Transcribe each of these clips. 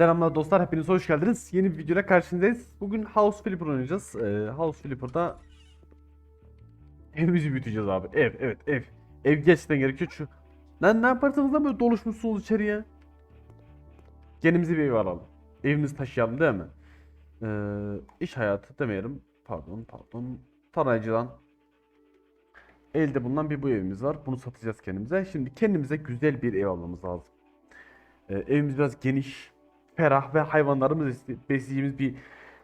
Selamlar dostlar, hepiniz hoş geldiniz. Yeni bir videoyla karşınızdayız. Bugün House Flipper oynayacağız. Ee, House Flipper'da evimizi büyüteceğiz abi. Ev, evet ev. Ev gerçekten gerekiyor şu. Lan ne yaparsanız da böyle doluşmuşsunuz içeriye. Kendimize bir ev alalım. Evimizi taşıyalım değil mi? Ee, iş hayatı demeyelim. Pardon, pardon. Sanayiciden. Elde bulunan bir bu evimiz var. Bunu satacağız kendimize. Şimdi kendimize güzel bir ev almamız lazım. Ee, evimiz biraz geniş, ferah ve hayvanlarımızı besleyeceğimiz bir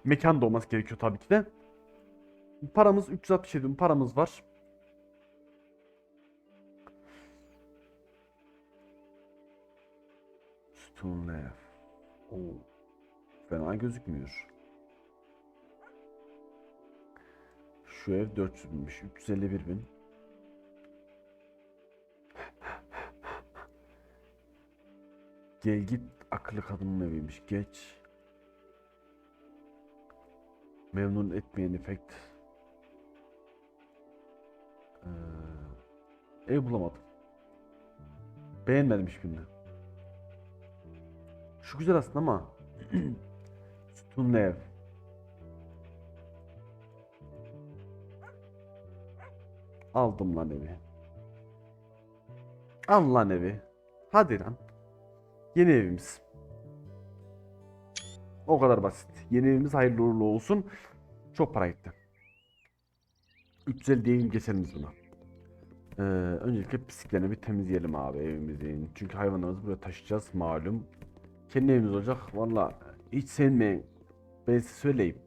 mekan da olması gerekiyor tabii ki de. Paramız 367 bin paramız var. Stone Leaf. Oo. Fena gözükmüyor. Şu ev 400 binmiş. 351 bin. Gel git akıllı kadının eviymiş. Geç. Memnun etmeyen efekt. Ee, ev bulamadım. Beğenmedim hiçbirini. Şu güzel aslında ama. Sütunlu ev. Aldım lan evi. Al lan evi. Hadi lan. Yeni evimiz. O kadar basit. Yeni evimiz hayırlı uğurlu olsun. Çok para gitti. 350 diyelim geçelim biz buna. Ee, öncelikle pisliklerini bir temizleyelim abi evimizin. Çünkü hayvanlarımızı buraya taşıyacağız malum. Kendi evimiz olacak. Valla hiç sevmeyin. Ben size söyleyeyim.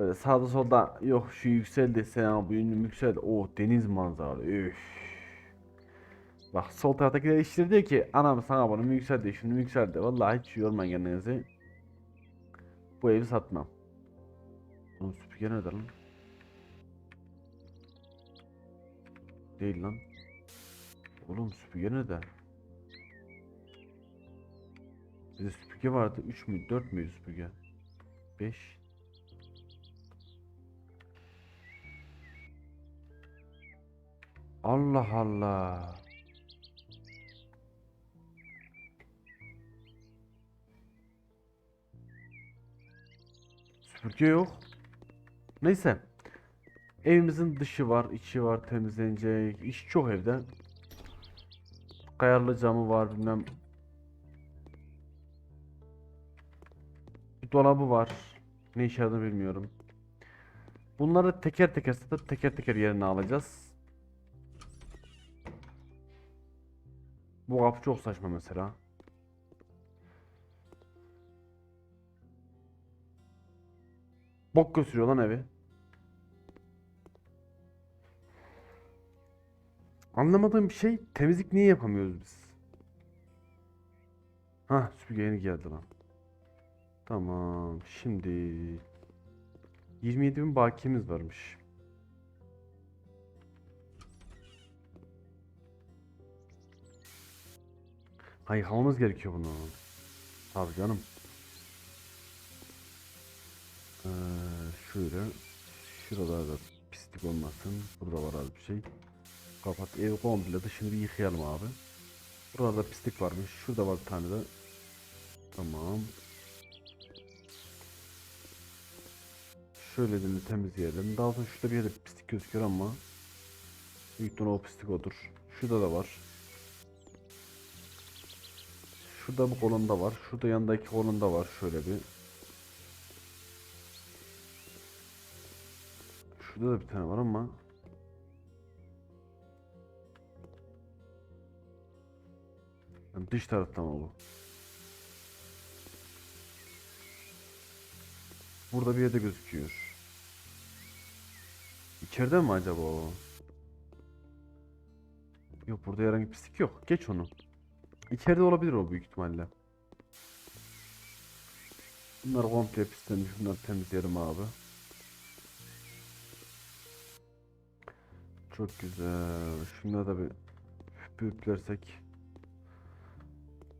Ee, sağda solda yok şu yükseldi sen bu ünlü yükseldi. Oh deniz manzaralı. Üf. Bak sol taraftakiler işleri diyor ki anam sana bunu yükseldi şunu yükseldi. Vallahi hiç yormayın kendinizi. Bu evi satmam. Oğlum süpürge nerede lan? Değil lan. Oğlum süpürge nerede? Bizde süpürge vardı. 3 mü 4 müydü süpürge? 5 Allah Allah. Süpürge yok. Neyse. Evimizin dışı var, içi var, temizlenecek. İş çok evde. Kayarlı camı var, bilmem. Bir dolabı var. Ne işe yaradığını bilmiyorum. Bunları teker teker satıp teker teker yerine alacağız. Bu kapı çok saçma mesela. Bok götürüyor lan evi. Anlamadığım bir şey temizlik niye yapamıyoruz biz? Ha süpürge yeni geldi lan. Tamam şimdi 27 bin bakiyemiz varmış. Ha yıkamamız gerekiyor bunu. Tabii canım. Ee, şöyle. Şuralarda pislik olmasın. Burada var az bir şey. Kapat ev komple dışını bir yıkayalım abi. Burada pislik varmış. Şurada var bir tane de. Tamam. Şöyle de temizleyelim. Daha sonra şurada bir yerde pislik gözüküyor ama büyük ihtimalle o pislik odur. Şurada da var. Şurada bu kolonda var. Şurada yandaki kolonda var. Şöyle bir. Şurada da bir tane var ama. Yani dış tarafta mı bu? Burada bir yerde gözüküyor. İçeride mi acaba o? Yok burada herhangi bir pislik yok. Geç onu. İçeride olabilir o büyük ihtimalle. Bunlar komple pislenmiş. Bunları temizleyelim abi. Çok güzel. Şunları da bir büyüklersek.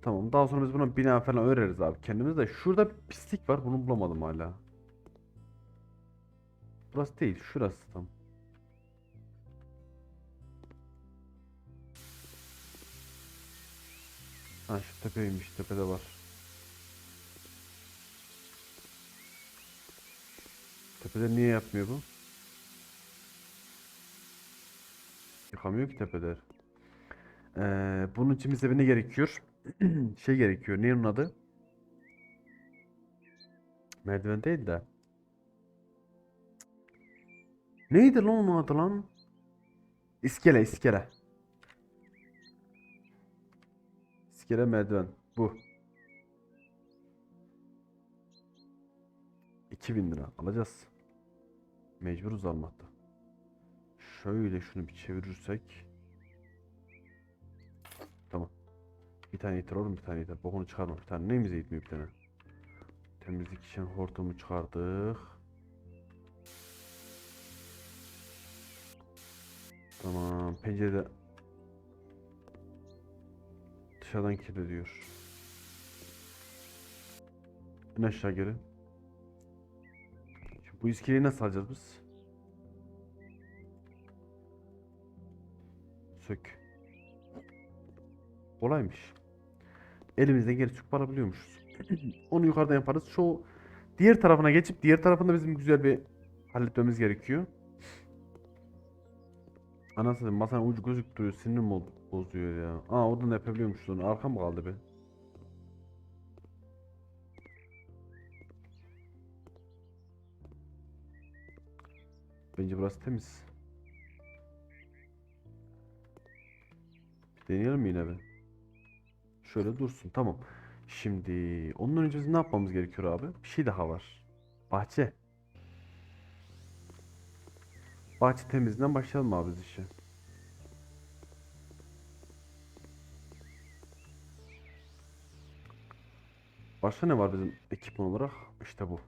Tamam daha sonra biz buna bina falan öreriz abi kendimiz de. Şurada bir pislik var bunu bulamadım hala. Burası değil şurası tam. Ha şu tepeymiş tepede var. Tepede niye yapmıyor bu? Yıkamıyor ki tepeler. Ee, bunun için bize ne gerekiyor? şey gerekiyor. Ne onun adı? Merdiven değil de. Neydi lan onun adı lan? İskele, iskele. İskele merdiven. Bu. 2000 lira alacağız. Mecburuz almakta. Şöyle şunu bir çevirirsek. Tamam. Bir tane yeter oğlum bir tane yeter. Bokunu çıkarma bir tane. Neyimize yetmiyor bir tane. Temizlik için hortumu çıkardık. Tamam. Pencerede dışarıdan kirletiyor. İn aşağı geri. Şimdi bu iskeleyi nasıl alacağız biz? Sök. Kolaymış. Elimizden geri çıkıp alabiliyormuşuz. Onu yukarıdan yaparız. Şu diğer tarafına geçip diğer tarafında bizim güzel bir halletmemiz gerekiyor. Anasını masanın ucu gözük duruyor. Sinirim bo- bozuyor ya. Aa oradan da yapabiliyormuşuz onu. Arkam mı kaldı be? Bence burası temiz. Deneyelim mi yine be? Şöyle dursun. Tamam. Şimdi onun önce ne yapmamız gerekiyor abi? Bir şey daha var. Bahçe. Bahçe temizliğinden başlayalım abi biz işe. Başka ne var bizim ekipman olarak? İşte bu.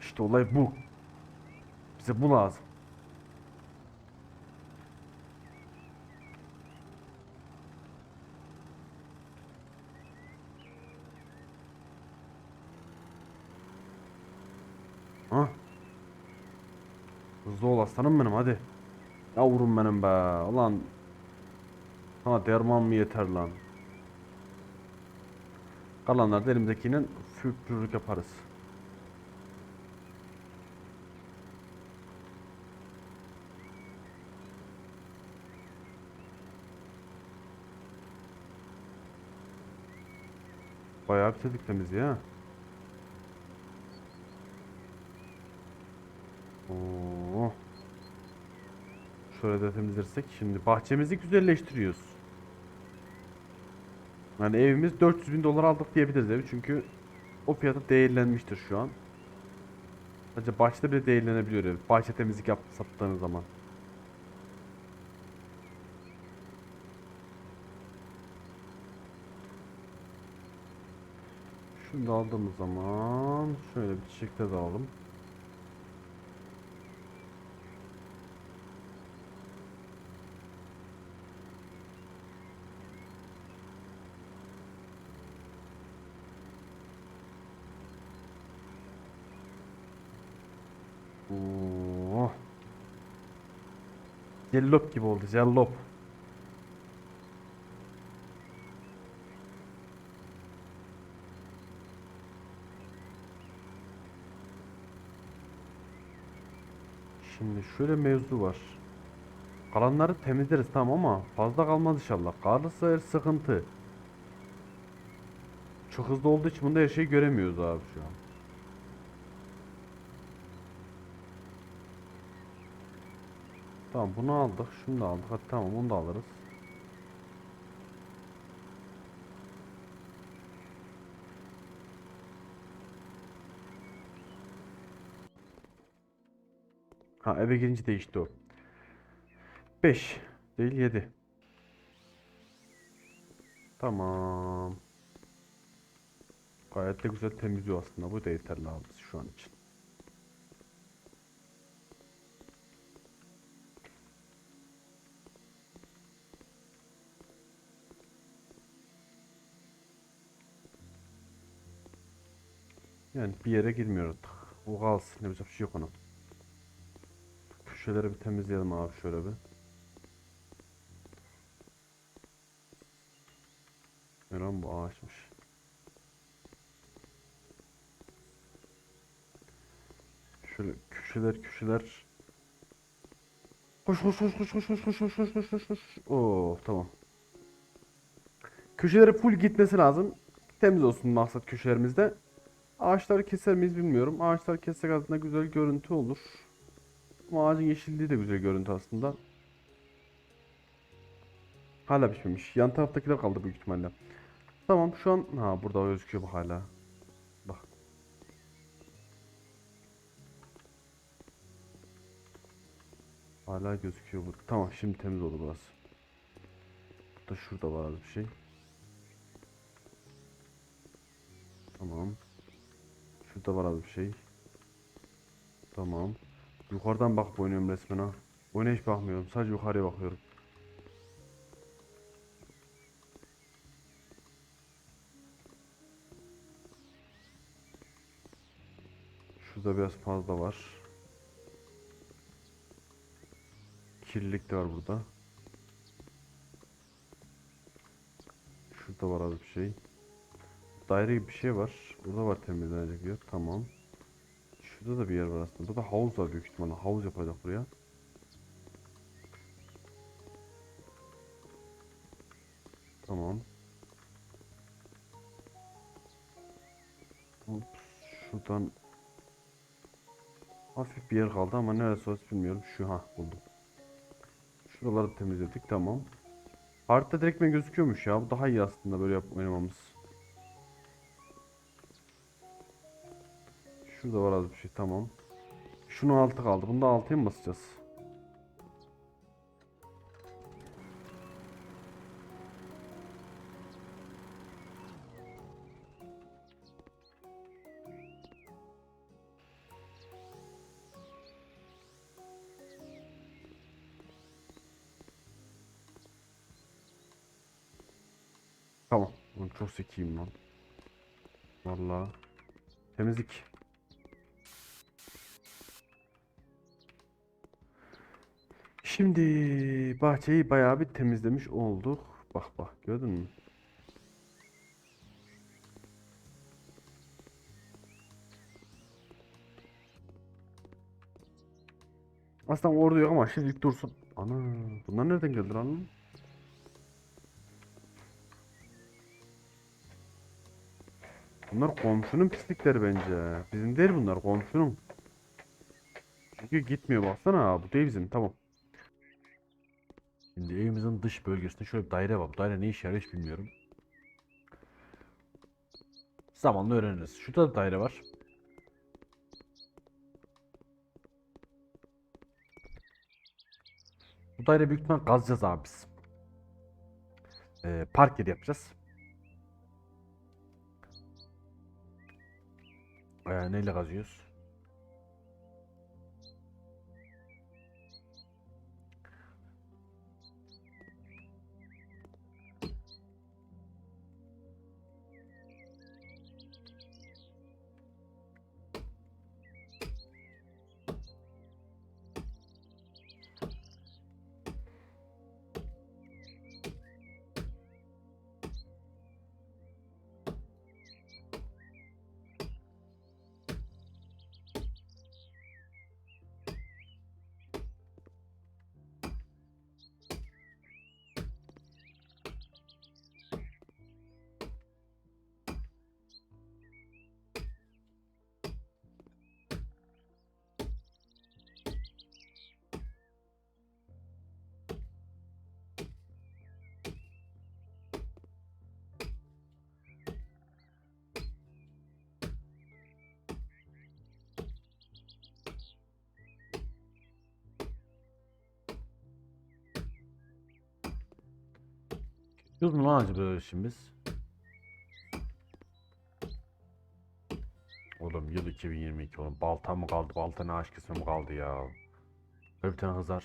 İşte olay bu. Bize bu lazım. Ha? Hızlı ol aslanım benim hadi. Yavrum benim be. Ulan. Sana derman mı yeter lan? Kalanlarda elimizdekiyle fükrürlük yaparız. Bayağı bitirdik temizliği ha. Oo. Şöyle de temizlersek şimdi bahçemizi güzelleştiriyoruz. Yani evimiz 400 bin dolar aldık diyebiliriz evi çünkü o fiyata değerlenmiştir şu an. Sadece bahçede bile değerlenebiliyor ev. Bahçe temizlik yap sattığınız zaman. Da aldığımız zaman şöyle bir çiçekte de alalım. Oo. Cellop gibi oldu, cellop. Şimdi şöyle mevzu var. Kalanları temizleriz tamam ama fazla kalmaz inşallah. Kalırsa her sıkıntı. Çok hızlı olduğu için bunda her şeyi göremiyoruz abi şu an. Tamam bunu aldık. Şunu da aldık. Hadi tamam onu da alırız. Ha eve girince değişti o. 5 değil 7. Tamam. Gayet de güzel temizliyor aslında. Bu da yeterli abi şu an için. Yani bir yere girmiyor artık. O kalsın. Yapacak bir şey yok ona. Köşeleri bir temizleyelim abi şöyle bir. Ne lan bu ağaçmış. Şöyle köşeler köşeler. Koş koş koş koş koş koş koş koş koş koş koş koş. Oo tamam. Köşelere full gitmesi lazım. Temiz olsun maksat köşelerimizde. Ağaçları keser miyiz bilmiyorum. Ağaçlar kessek aslında güzel görüntü olur. Ama ağacın yeşilliği de güzel görüntü aslında. Hala pişmemiş. Yan taraftakiler kaldı büyük ihtimalle. Tamam şu an ha burada gözüküyor bu hala. Bak. Hala gözüküyor bu. Tamam şimdi temiz oldu burası. Da şurada var bir şey. Tamam. Şurada var bir şey. Tamam. Yukarıdan bakıp oynuyorum resmen ha. Oyuna hiç bakmıyorum. Sadece yukarıya bakıyorum. Şurada biraz fazla var. Kirlilik de var burada. Şurada var az bir şey. Daire gibi bir şey var. Burada var temizlenecek yer. Tamam. Şurada da bir yer var aslında. Burada havuz var büyük ihtimalle. Havuz yapacak buraya. Tamam. Ups, şuradan hafif bir yer kaldı ama neresi orası bilmiyorum. Şu ha buldum. Şuraları temizledik tamam. Haritada direktmen gözüküyormuş ya. Bu daha iyi aslında böyle yap Şurada var az bir şey tamam. Şunun altı kaldı. Bunda altıya mı basacağız? Tamam. Oğlum çok zekiyim lan. Vallahi. Temizlik. Şimdi bahçeyi bayağı bir temizlemiş olduk. Bak bak gördün mü? Aslında orada yok ama şimdilik dursun. Ana bunlar nereden geldi lan? Bunlar komşunun pislikleri bence. Bizim değil bunlar komşunun. Çünkü gitmiyor baksana. Bu değil bizim. Tamam. Şimdi evimizin dış bölgesinde şöyle bir daire var. Daire ne işe yarıyor hiç bilmiyorum. Zamanla öğreniriz. Şurada da daire var. Bu daire büyük ihtimal kazacağız abi biz. Ee, park yeri yapacağız. Ee, neyle kazıyoruz? Yapıyoruz mu lan acaba işimiz? Oğlum yıl 2022 oğlum balta mı kaldı balta ne ağaç kesme mi kaldı ya? Böyle bir tane kızar.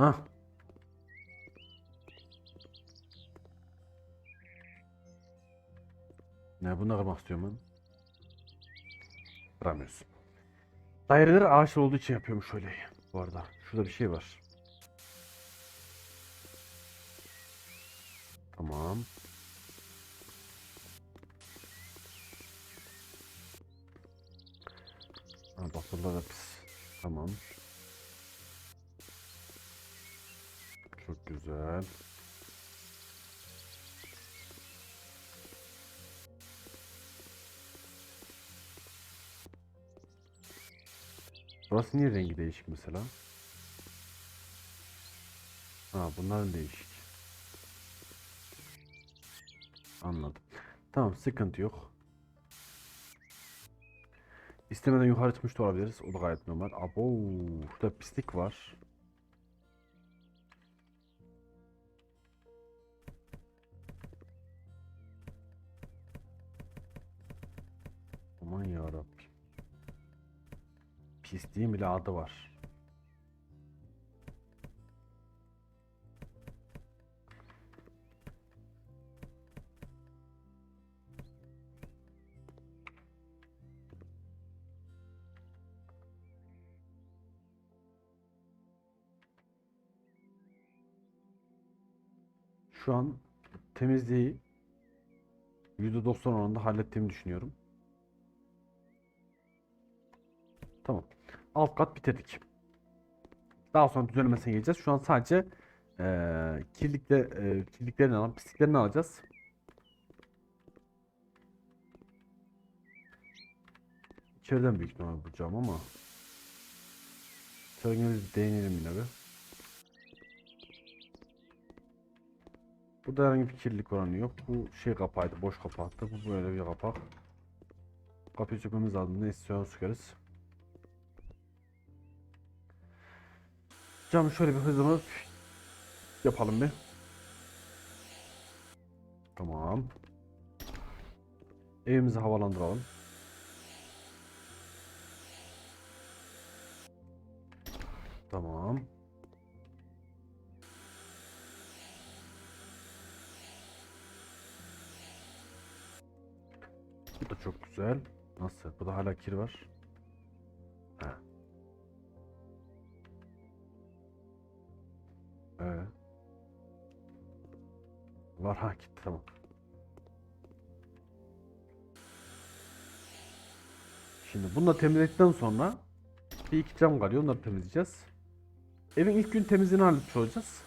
Ha? Ne bunu aramak istiyorum ben? Aramıyorsun. Daireler ağaç olduğu için yapıyorum şöyle. Bu arada şurada bir şey var. Tamam. Ha, bak da pis. Tamam. Güzel. Burası niye rengi değişik mesela? Ha bunların değişik. Anladım. Tamam sıkıntı yok. İstemeden yukarı çıkmış da olabiliriz. O da gayet normal. Abo, şurada pislik var. Aman yarabbim. Pisliğin bile adı var. Şu an temizliği %90 oranında hallettiğimi düşünüyorum. Tamam. Alt kat bitirdik. Daha sonra düzenlemesine geleceğiz. Şu an sadece eee kirlikle, eee kirliklerini alalım, pisliklerini alacağız. İçeriden büyük ihtimal bulacağım ama İçeriden bir değinelim yine bir. Burada herhangi bir kirlilik oranı yok. Bu şey kapağıydı, boş kapaktı. Bu böyle bir kapak. Kapıyı sökmemiz lazım. Neyse sonra sökeriz. Camı şöyle bir hızlı yapalım bir. Tamam. Evimizi havalandıralım. Tamam. Bu da çok güzel. Nasıl? Bu da hala kir var. Var ha gitti tamam. Şimdi bunu da temizledikten sonra bir iki cam kalıyor. Onları temizleyeceğiz. Evin ilk gün temizliğini halletmiş olacağız.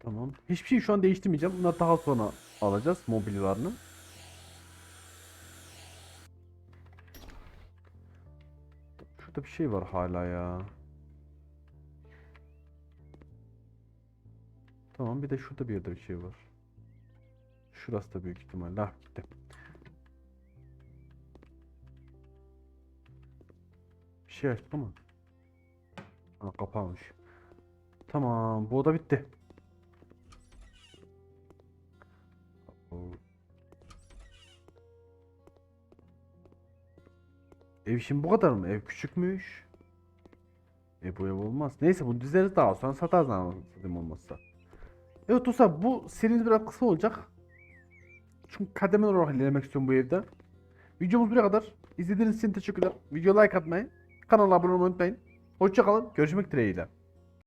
Tamam. Hiçbir şey şu an değiştirmeyeceğim. Bunları daha sonra alacağız mobilyalarını. Şey var hala ya. Tamam bir de şurada bir yerde bir şey var. Şurası da büyük ihtimalle. Ah gitti. Bir şey açtım ama. Ha kapanmış. Tamam bu oda bitti. Ev şimdi bu kadar mı? Ev küçükmüş. E bu ev olmaz. Neyse bunu dizeriz daha sonra satarız anasını satayım olmazsa. Evet dostlar bu serimiz biraz kısa olacak. Çünkü kademeli olarak ilerlemek istiyorum bu evde. Videomuz buraya kadar. İzlediğiniz için teşekkürler. Video like atmayı, kanala abone olmayı unutmayın. Hoşçakalın. Görüşmek dileğiyle.